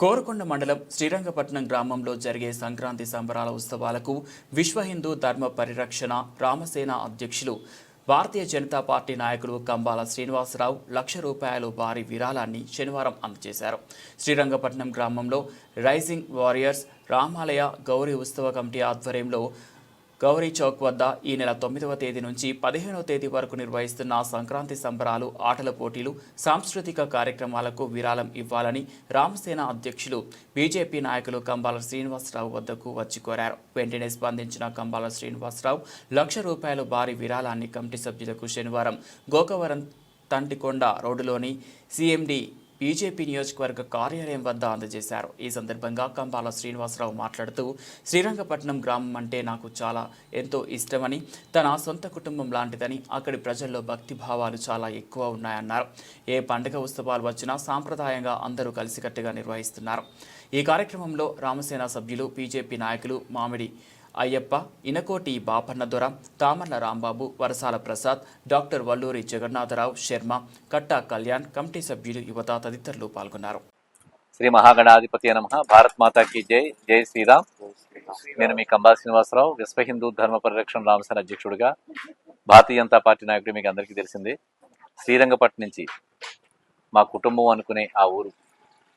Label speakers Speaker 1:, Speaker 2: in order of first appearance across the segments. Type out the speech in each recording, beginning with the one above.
Speaker 1: కోరకొండ మండలం శ్రీరంగపట్నం గ్రామంలో జరిగే సంక్రాంతి సంబరాల ఉత్సవాలకు విశ్వ హిందూ ధర్మ పరిరక్షణ రామసేన అధ్యక్షులు భారతీయ జనతా పార్టీ నాయకులు కంబాల శ్రీనివాసరావు లక్ష రూపాయలు భారీ విరాళాన్ని శనివారం అందజేశారు. శ్రీరంగపట్నం గ్రామంలో రైజింగ్ వారియర్స్ రామాలయ గౌరీ ఉత్సవ కమిటీ ఆధ్వర్యంలో గౌరీ చౌక్ వద్ద ఈ నెల తొమ్మిదవ తేదీ నుంచి పదిహేనవ తేదీ వరకు నిర్వహిస్తున్న సంక్రాంతి సంబరాలు ఆటల పోటీలు సాంస్కృతిక కార్యక్రమాలకు విరాళం ఇవ్వాలని రామసేన అధ్యక్షులు బీజేపీ నాయకులు కంబాల శ్రీనివాసరావు వద్దకు వచ్చి కోరారు. వెంటనే స్పందించిన కంబాల శ్రీనివాసరావు లక్ష రూపాయల భారీ విరాళాన్ని కమిటీ సభ్యులకు శనివారం గోకవరం తంటికొండ రోడ్డులోని సీఎండీ బీజేపీ నియోజకవర్గ కార్యాలయం వద్ద అందజేశారు. ఈ సందర్భంగా కంబాల శ్రీనివాసరావు మాట్లాడుతూ శ్రీరంగపట్నం గ్రామం అంటే నాకు చాలా ఎంతో ఇష్టమని తన సొంత కుటుంబం లాంటిదని అక్కడి ప్రజల్లో భక్తి భావాలు చాలా ఎక్కువ ఉన్నాయన్నారు. ఏ పండుగ ఉత్సవాలు వచ్చినా సాంప్రదాయంగా అందరూ కలిసికట్టుగా నిర్వహిస్తున్నారు. ఈ కార్యక్రమంలో రామసేన సభ్యులు బీజేపీ నాయకులు మామిడి అయ్యప్ప ఇనకోటి బాపన్న దొర తామర్ల రాంబాబు వరసాల ప్రసాద్ డాక్టర్ వల్లూరి జగన్నాథరావు శర్మ కట్టా కళ్యాణ్ కమిటీ సభ్యులు యువత తదితరులు పాల్గొన్నారు.
Speaker 2: శ్రీ మహాగణాధిపతి నమ. భారత్ మాతాకి జై. జై శ్రీరామ్. నేను మీ కంబా శ్రీనివాసరావు విశ్వ హిందూ ధర్మ పరిరక్షణ రామసేన అధ్యక్షుడిగా భారతీయ జనతా పార్టీ నాయకుడు మీకు అందరికీ తెలిసింది. శ్రీరంగపట్నం నుంచి మా కుటుంబం అనుకునే ఆ ఊరు.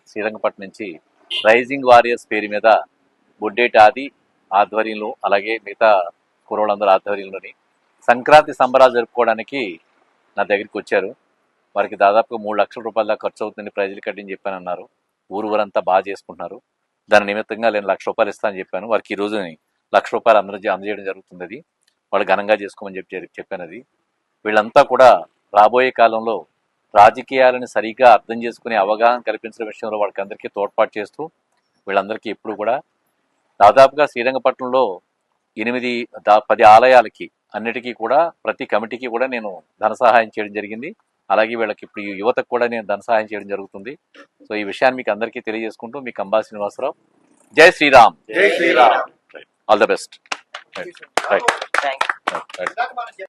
Speaker 2: శ్రీరంగపట్నం నుంచి రైజింగ్ వారియర్స్ పేరు మీద బొడ్డేటి ఆది ఆధ్వర్యంలో అలాగే మిగతా కురవాళ్ళందరూ ఆధ్వర్యంలోని సంక్రాంతి సంబరాలు జరుపుకోవడానికి నా దగ్గరికి వచ్చారు. వారికి దాదాపుగా మూడు లక్షల రూపాయల దాకా ఖర్చు అవుతుంది ప్రజలు కట్టని చెప్పాను అన్నారు ఊరు ఊరంతా బాగా చేసుకుంటున్నారు. దాని నిమిత్తంగా నేను లక్ష రూపాయలు ఇస్తానని చెప్పాను. వారికి ఈ రోజుని లక్ష రూపాయలు అందరి అందజేయడం జరుగుతుంది అది. వాళ్ళు ఘనంగా చేసుకోమని చెప్పి చెప్పాను అది. వీళ్ళంతా కూడా రాబోయే కాలంలో రాజకీయాలను సరిగ్గా అర్థం చేసుకునే అవగాహన కల్పించడం విషయంలో వాళ్ళకి అందరికీ తోడ్పాటు చేస్తూ వీళ్ళందరికీ ఎప్పుడు కూడా దాదాపుగా శ్రీరంగపట్నంలో ఎనిమిది దా పది ఆలయాలకి అన్నిటికీ కూడా ప్రతి కమిటీకి కూడా నేను ధన సహాయం చేయడం జరిగింది. అలాగే వీళ్ళకి ఇప్పుడు ఈ యువతకు కూడా నేను ధన సహాయం చేయడం జరుగుతుంది. సో ఈ విషయాన్ని మీకు అందరికీ తెలియజేసుకుంటూ మీ కంబా శ్రీనివాసరావు. జై శ్రీరామ్.
Speaker 3: జై Sriram.
Speaker 2: All the best right
Speaker 3: thank
Speaker 2: right